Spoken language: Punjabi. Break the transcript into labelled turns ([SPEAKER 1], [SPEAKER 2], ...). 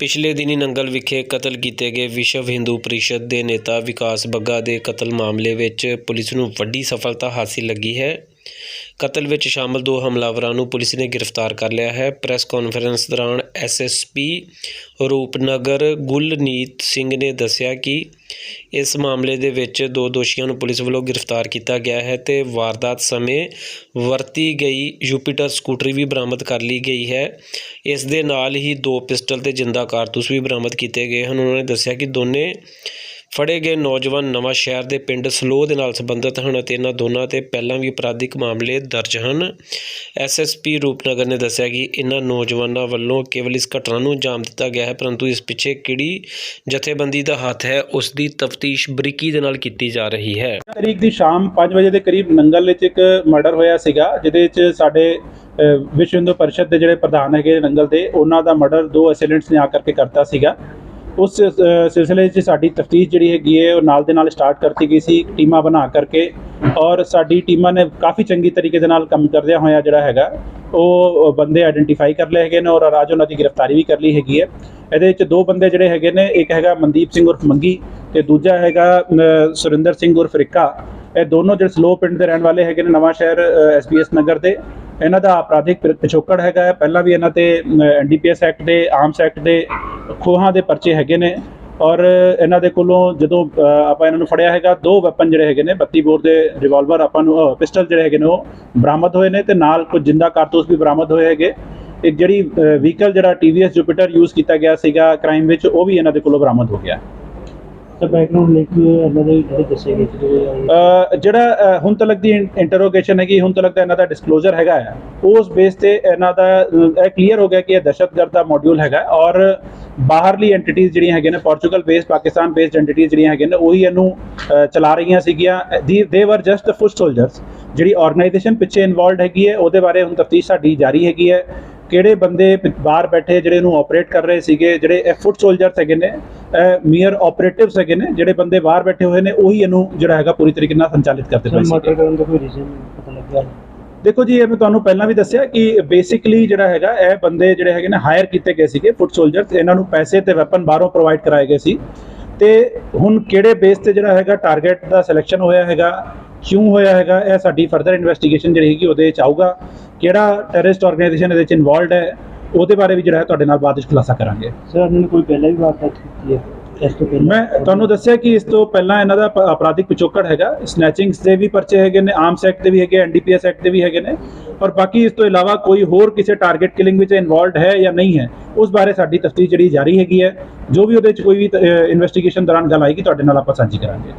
[SPEAKER 1] ਪਿਛਲੇ ਦਿਨੀ ਨੰਗਲ ਵਿਖੇ ਕਤਲ ਕੀਤੇ ਗਏ ਵਿਸ਼ਵ ਹਿੰਦੂ ਪਰਿਸ਼ਦ ਦੇ ਨੇਤਾ ਵਿਕਾਸ ਬੱਗਾ ਦੇ ਕਤਲ ਮਾਮਲੇ ਵਿੱਚ ਪੁਲਿਸ ਨੂੰ ਵੱਡੀ ਸਫਲਤਾ ਹਾਸਿਲ ਲੱਗੀ ਹੈ। ਕਤਲ ਵਿੱਚ ਸ਼ਾਮਲ ਦੋ ਹਮਲਾਵਰਾਂ ਨੂੰ ਪੁਲਿਸ ਨੇ ਗ੍ਰਿਫਤਾਰ ਕਰ ਲਿਆ ਹੈ। ਪ੍ਰੈਸ ਕਾਨਫਰੰਸ ਦੌਰਾਨ ਐਸਐਸਪੀ ਰੂਪਨਗਰ ਗੁਲਨੀਤ ਸਿੰਘ ਨੇ ਦੱਸਿਆ ਕਿ ਇਸ ਮਾਮਲੇ ਦੇ ਵਿੱਚ ਦੋ ਦੋਸ਼ੀਆਂ ਨੂੰ ਪੁਲਿਸ ਵੱਲੋਂ ਗ੍ਰਿਫਤਾਰ ਕੀਤਾ ਗਿਆ ਹੈ ਤੇ ਵਾਰਦਾਤ ਸਮੇਂ ਵਰਤੀ ਗਈ ਜੁਪੀਟਰ ਸਕੂਟਰੀ ਵੀ ਬਰਾਮਦ ਕਰ ਲਈ ਗਈ ਹੈ। ਇਸ ਦੇ ਨਾਲ ਹੀ ਦੋ ਪਿਸਟਲ ਤੇ ਜਿੰਦਾ ਕਾਰਤੂਸ ਵੀ ਬਰਾਮਦ ਕੀਤੇ ਗਏ ਹਨ। ਉਹਨਾਂ ਨੇ ਦੱਸਿਆ ਕਿ ਦੋਨੇ ਫੜੇ ਗਏ ਨੌਜਵਾਨ ਨਵਾਂ ਸ਼ਹਿਰ ਦੇ ਪਿੰਡ ਸਲੋਹ ਦੇ ਨਾਲ ਸੰਬੰਧਿਤ ਹਨ ਅਤੇ ਇਹਨਾਂ ਦੋਨਾਂ ਤੇ ਪਹਿਲਾਂ ਵੀ ਅਪਰਾਧਿਕ ਮਾਮਲੇ ਦਰਜ ਹਨ। ਐਸਐਸਪੀ ਰੂਪਨਗਰ ਨੇ ਦੱਸਿਆ ਕਿ ਇਹਨਾਂ ਨੌਜਵਾਨਾਂ ਵੱਲੋਂ ਕੇਵਲ ਇਸ ਘਟਨਾ ਨੂੰ ਅੰਜਾਮ ਦਿੱਤਾ ਗਿਆ ਹੈ, ਪਰੰਤੂ ਇਸ ਪਿੱਛੇ ਕਿਹੜੀ ਜਥੇਬੰਦੀ ਦਾ ਹੱਥ ਹੈ, ਉਸ ਦੀ ਤਫਤੀਸ਼ ਬਰੀਕੀ ਦੇ ਨਾਲ ਕੀਤੀ ਜਾ ਰਹੀ ਹੈ।
[SPEAKER 2] ਤਰੀਕ ਦੀ ਸ਼ਾਮ 5 ਵਜੇ ਦੇ ਕਰੀਬ ਨੰਗਲ ਵਿੱਚ ਇੱਕ ਮਰਡਰ ਹੋਇਆ ਸੀਗਾ, ਜਿਹਦੇ ਵਿੱਚ ਸਾਡੇ ਵਿਸ਼ਵ ਹਿੰਦੂ ਪਰਿਸ਼ਦ ਦੇ ਜਿਹੜੇ ਪ੍ਰਧਾਨ ਹੈਗੇ ਨੰਗਲ ਦੇ, ਉਹਨਾਂ ਦਾ ਮਰਡਰ ਦੋ ਅਸੈਲੈਂਟਸ ਨੇ ਆ ਕਰਕੇ ਕਰਤਾ ਸੀਗਾ। ਉਸ ਸਿਲਸਿਲੇ 'ਚ ਸਾਡੀ ਤਫਤੀਸ਼ ਜਿਹੜੀ ਹੈਗੀ ਹੈ, ਉਹ ਨਾਲ ਦੇ ਨਾਲ ਸਟਾਰਟ ਕਰਤੀ ਗਈ ਸੀ, ਟੀਮਾਂ ਬਣਾ ਕਰਕੇ ਔਰ ਸਾਡੀ ਟੀਮਾਂ ਨੇ ਕਾਫੀ ਚੰਗੀ ਤਰੀਕੇ ਦੇ ਨਾਲ ਕੰਮ ਕਰਦਿਆਂ ਹੋਇਆ ਜਿਹੜਾ ਹੈਗਾ, ਉਹ ਬੰਦੇ ਆਇਡੈਂਟੀਫਾਈ ਕਰ ਲਏ ਹੈਗੇ ਨੇ ਔਰ ਰਾਜ ਉਹਨਾਂ ਦੀ ਗ੍ਰਿਫਤਾਰੀ ਵੀ ਕਰ ਲਈ ਹੈਗੀ ਹੈ। ਇਹਦੇ ਵਿੱਚ ਦੋ ਬੰਦੇ ਜਿਹੜੇ ਹੈਗੇ ਨੇ, ਇੱਕ ਹੈਗਾ ਮਨਦੀਪ ਸਿੰਘ ਉਰਫ ਮੰਗੀ ਤੇ ਦੂਜਾ ਹੈਗਾ ਸੁਰਿੰਦਰ ਸਿੰਘ ਉਰਫ ਰਿੱਕਾ। ਇਹ ਦੋਨੋਂ ਜਿਹੜੇ ਸਲੋ ਪਿੰਡ ਦੇ ਰਹਿਣ ਵਾਲੇ ਹੈਗੇ ਨੇ ਨਵਾਂ ਸ਼ਹਿਰ ਐਸਪੀਐਸ ਨਗਰ ਦੇ। ਇਹਨਾਂ ਦਾ ਅਪਰਾਧਿਕ ਪਿਛੋਕੜ ਹੈਗਾ ਹੈ। ਪਹਿਲਾਂ ਵੀ ਇਹਨਾਂ ਤੇ ਐਨਡੀਪੀਐਸ ਐਕਟ ਦੇ ਆਰਮਸ ਐਕਟ ਦੇ ਖੋਹਾਂ ਦੇ ਪਰਚੇ ਹੈਗੇ ਨੇ। ਔਰ ਇਹਨਾਂ ਦੇ ਕੋਲੋਂ ਜਦੋਂ ਆਪਾਂ ਇਹਨਾਂ ਨੂੰ ਫੜਿਆ ਹੈਗਾ, ਦੋ ਵੈਪਨ ਜਿਹੜੇ ਹੈਗੇ ਨੇ 32 ਬੋਰ ਦੇ ਰਿਵਾਲਵਰ ਆਪਾਂ ਨੂੰ ਪਿਸਟਲ ਜਿਹੜੇ ਹੈਗੇ ਨੇ ਉਹ ਬਰਾਮਦ ਹੋਏ ਨੇ ਤੇ ਨਾਲ ਕੁਝ ਜਿੰਦਾ ਕਾਰਤੂਸ ਵੀ ਬਰਾਮਦ ਹੋਏ ਹੈਗੇ। ਇੱਕ ਜਿਹੜੀ ਵਹੀਕਲ ਜਿਹੜਾ TVS ਜੁਪੀਟਰ ਯੂਜ਼ ਕੀਤਾ ਗਿਆ ਸੀਗਾ ਕ੍ਰਾਈਮ ਵਿੱਚ, ਉਹ ਵੀ ਇਹਨਾਂ ਦੇ ਕੋਲੋਂ ਬਰਾਮਦ ਹੋ ਗਿਆ।
[SPEAKER 3] ਤਾਂ ਬੈਕਗ੍ਰਾਉਂਡ ਲਿੰਕ ਇਹਨਾਂ ਦੇ ਜਿਹੜੇ ਦੱਸੇ ਗਏ ਸੀ
[SPEAKER 2] ਅ, ਜਿਹੜਾ ਅ, ਹੁਣ ਤੱਕ ਦੀ ਇੰਟਰੋਗੇਸ਼ਨ ਹੈਗੀ ਹੁਣ ਤੱਕ ਦਾ ਇਹਨਾਂ ਦਾ ਡਿਸਕਲੋਜ਼ਰ ਹੈਗਾ ਹੈ ਉਸ ਬੇਸ ਤੇ ਇਹਨਾਂ ਦਾ ਅ, ਇਹ ਕਲੀਅਰ ਹੋ ਗਿਆ ਕਿ ਇਹ ਦਹਿਸ਼ਤਗਰਦ ਦਾ ਮੋਡਿਊਲ ਹੈਗਾ ਔਰ ਬਾਹਰਲੀ ਐਂਟੀਟੀਜ਼ ਜਿਹੜੀਆਂ ਹੈਗੀਆਂ ਨੇ Portugal based Pakistan based entities ਜਿਹੜੀਆਂ ਹੈਗੀਆਂ ਨੇ ਉਹੀ ਇਹਨੂੰ ਅ, ਚਲਾ ਰਹੀਆਂ ਸੀਗੀਆਂ। They were just foot soldiers ਜਿਹੜੀ ਆਰਗੇਨਾਈਜੇਸ਼ਨ ਪਿੱਛੇ ਇਨਵੋਲਡ ਹੈਗੀ ਹੈ ਉਹਦੇ ਬਾਰੇ ਹੁਣ ਤਫਤੀਸ਼ ਸਾਡੀ ਜਾਰੀ ਹੈਗੀ ਹੈ। ਕਿਹੜੇ ਬੰਦੇ ਬਾਹਰ ਬੈਠੇ ਜਿਹੜੇ ਇਹਨੂੰ ਆਪਰੇਟ ਕਰ ਰਹੇ ਸੀਗੇ ਜਿਹੜੇ ਫੁੱਟ ਸੋਲਜਰਸ ਹੈਗੇ ਨੇ ਮੀਅਰ ਆਪਰੇਟਿਵਸ ਹੈਗੇ ਨੇ ਜਿਹੜੇ ਬੰਦੇ ਬਾਹਰ ਬੈਠੇ ਹੋਏ ਨੇ ਉਹੀ ਇਹਨੂੰ ਜਿਹੜਾ ਹੈਗਾ ਪੂਰੀ ਤਰੀਕੇ ਨਾਲ ਸੰਚਾਲਿਤ ਕਰਦੇ ਪਏ
[SPEAKER 3] ਸਰ ਮਰਡਰ ਕਰਨ ਦਾ ਕੋਈ ਰੀਜ਼ਨ ਪਤਾ ਲੱਗਿਆ
[SPEAKER 2] ਦੇਖੋ ਜੀ ਇਹ ਮੈਂ ਤੁਹਾਨੂੰ ਪਹਿਲਾਂ ਵੀ ਦੱਸਿਆ ਕਿ ਬੇਸਿਕਲੀ ਜਿਹੜਾ ਹੈਗਾ ਇਹ ਬੰਦੇ ਜਿਹੜੇ ਹੈਗੇ ਨੇ ਹਾਇਰ ਕੀਤੇ ਗਏ ਸੀਗੇ ਫੁੱਟ ਸੋਲਜਰਸ ਇਹਨਾਂ ਨੂੰ ਪੈਸੇ ਤੇ ਵੈਪਨ ਬਾਹਰੋਂ ਪ੍ਰੋਵਾਈਡ ਕਰਾਏ ਗਏ ਸੀ। ਤੇ ਹੁਣ ਕਿਹੜੇ ਬੇਸ ਤੇ ਜਿਹੜਾ ਹੈਗਾ ਟਾਰਗੇਟ ਦਾ ਸਿਲੈਕਸ਼ਨ ਹੋਇਆ ਹੈਗਾ ਕਿਉਂ ਹੋਇਆ ਹੈਗਾ? ਇਹ ਸਾਡੀ ਫਰਦਰ ਇਨਵੈਸਟੀਗੇਸ਼ਨ ਜਿਹੜੀ ਹੈਗੀ ਉਹਦੇ ਵਿੱਚ ਆਊਗਾ। ਕਿਹੜਾ ਟੈਰਰਿਸਟ ਆਰਗੇਨਾਈਜੇਸ਼ਨ ਇਹਦੇ ਵਿੱਚ ਇਨਵੋਲਡ ਹੈ? ਉਹਦੇ ਬਾਰੇ ਵੀ ਜਿਹੜਾ ਹੈ ਤੁਹਾਡੇ ਨਾਲ ਬਾਅਦ ਵਿੱਚ ਖੁਲਾਸਾ ਕਰਾਂਗੇ।
[SPEAKER 3] ਸਰ ਇਹਨਾਂ ਨੇ ਕੋਈ ਪਹਿਲਾਂ ਵੀ ਵਾਰਦਾਤ ਕੀਤੀ ਹੈ? ਇਸ ਤੋਂ ਪਹਿਲਾਂ
[SPEAKER 2] ਮੈਂ ਤੁਹਾਨੂੰ ਦੱਸਿਆ ਕਿ ਇਸ ਤੋਂ ਪਹਿਲਾਂ ਇਹਨਾਂ ਦਾ ਅਪਰਾਧਿਕ ਪਿਛੋਕੜ ਹੈਗਾ। ਸਨੈਚਿੰਗਸ ਦੇ ਵੀ ਪਰਚੇ ਹੈਗੇ ਨੇ ਆਰਮਸ ਐਕਟ ਦੇ ਵੀ ਹੈਗੇ ਐਨਡੀਪੀਐਸ ਐਕਟ ਦੇ ਵੀ ਹੈਗੇ ਨੇ। ਔਰ ਬਾਕੀ ਇਸ ਤੋਂ ਇਲਾਵਾ ਕੋਈ ਹੋਰ ਕਿਸੇ ਟਾਰਗੇਟ ਕਿਲਿੰਗ ਵਿੱਚ ਇਨਵੋਲਡ ਹੈ ਜਾਂ ਨਹੀਂ ਹੈ ਉਸ ਬਾਰੇ ਸਾਡੀ ਤਫਤੀਸ਼ ਜਿਹੜੀ ਜਾਰੀ ਹੈਗੀ ਹੈ। ਜੋ ਵੀ ਉਹਦੇ ਵਿੱਚ ਕੋਈ ਵੀ ਇਨਵੈਸਟੀਗੇਸ਼ਨ ਦੌਰਾਨ ਗੱਲ ਆਏਗੀ ਤੁਹਾਡੇ ਨਾਲ ਆਪਾਂ ਸਾਂਝੀ ਕਰਾਂਗੇ।